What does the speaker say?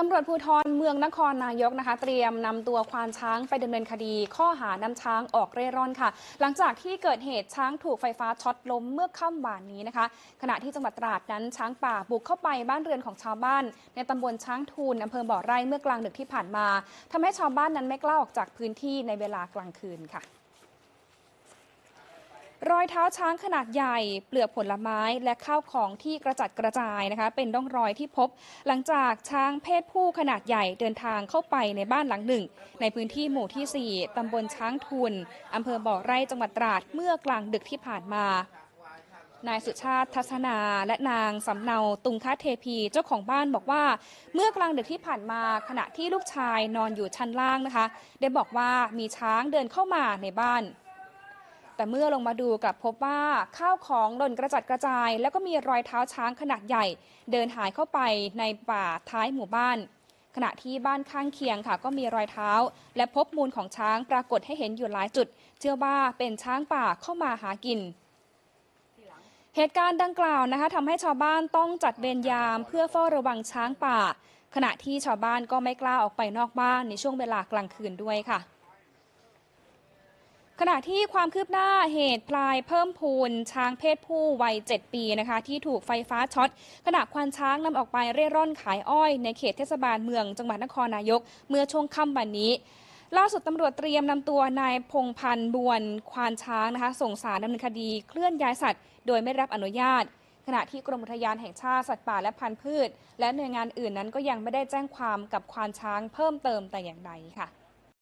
ตำรวจภูธรเมืองนครนายกนะคะ เตรียมนำตัวควานช้างไปดำเนินคดี ข้อหานำช้างออกเร่ร่อนค่ะ หลังจากที่เกิดเหตุช้างถูกไฟฟ้าช็อตล้มเมื่อค่ำวานนี้นะคะ ขณะที่จังหวัดตราดนั้นช้างป่าบุกเข้าไปบ้านเรือนของชาวบ้าน ในตำบลช้างทูลอำเภอบ่อไร่เมื่อกลางดึกที่ผ่านมาทำให้ชาวบ้านนั้นไม่กล้าออกจากพื้นที่ในเวลากลางคืนค่ะ รอยเท้าช้างขนาดใหญ่ เปลือกผลไม้และข้าวของที่กระจัดกระจายนะคะ เป็นร่องรอยที่พบ หลังจากช้างเพศผู้ขนาดใหญ่เดินทางเข้าไปในบ้านหลังหนึ่ง ในพื้นที่หมู่ที่ 4 ตำบลช้างทุน อำเภอบ่อไร่จังหวัดตราดเมื่อกลางดึกที่ผ่านมานายสุชาติทัศนา และนางสำเนาตุงคะเทพีเจ้าของบ้านบอกว่า เมื่อกลางดึกที่ผ่านมาขณะที่ลูกชายนอนอยู่ชั้นล่างนะคะ ได้บอกว่ามีช้างเดินเข้ามาในบ้าน แต่เมื่อลงมาดูกลับพบว่าข้าวของหล่นกระจัดกระจาย แล้วก็มีรอยเท้าช้างขนาดใหญ่ เดินหายเข้าไปในป่าท้ายหมู่บ้าน ขณะที่บ้านข้างเคียงค่ะ ก็มีรอยเท้า และพบมูลของช้างปรากฏให้เห็นอยู่หลายจุด เชื่อว่าเป็นช้างป่าเข้ามาหากินเหตุการณ์ดังกล่าวนะคะทำให้ชาวบ้านต้องจัดเวรยามเพื่อเฝ้าระวังช้างป่า ขณะที่ชาวบ้านก็ไม่กล้าออกไปนอกบ้านในช่วงเวลากลางคืนด้วยค่ะ ขณะที่ความคืบหน้าเหตุพลายเพิ่มพูนช้างเพศผู้วัย 7 ปีนะคะ ที่ถูกไฟฟ้าช็อตขณะควานช้างนำออกไปเร่ร่อนขายอ้อย ในเขตเทศบาลเมืองจังหวัดนครนายก เมื่อช่วงค่ำวันนี้ ล่าสุดตำรวจเตรียมนำตัวนายพงพันธ์บวนควานช้างนะคะ ส่งสารดำเนินคดีเคลื่อนย้ายสัตว์ โดยไม่รับอนุญาต ขณะที่กรมอุทยานแห่งชาติสัตว์ป่าและพันธุ์พืช และหน่วยงานอื่นนั้นก็ยังไม่ได้แจ้งความกับควานช้างเพิ่มเติมแต่อย่างใดค่ะ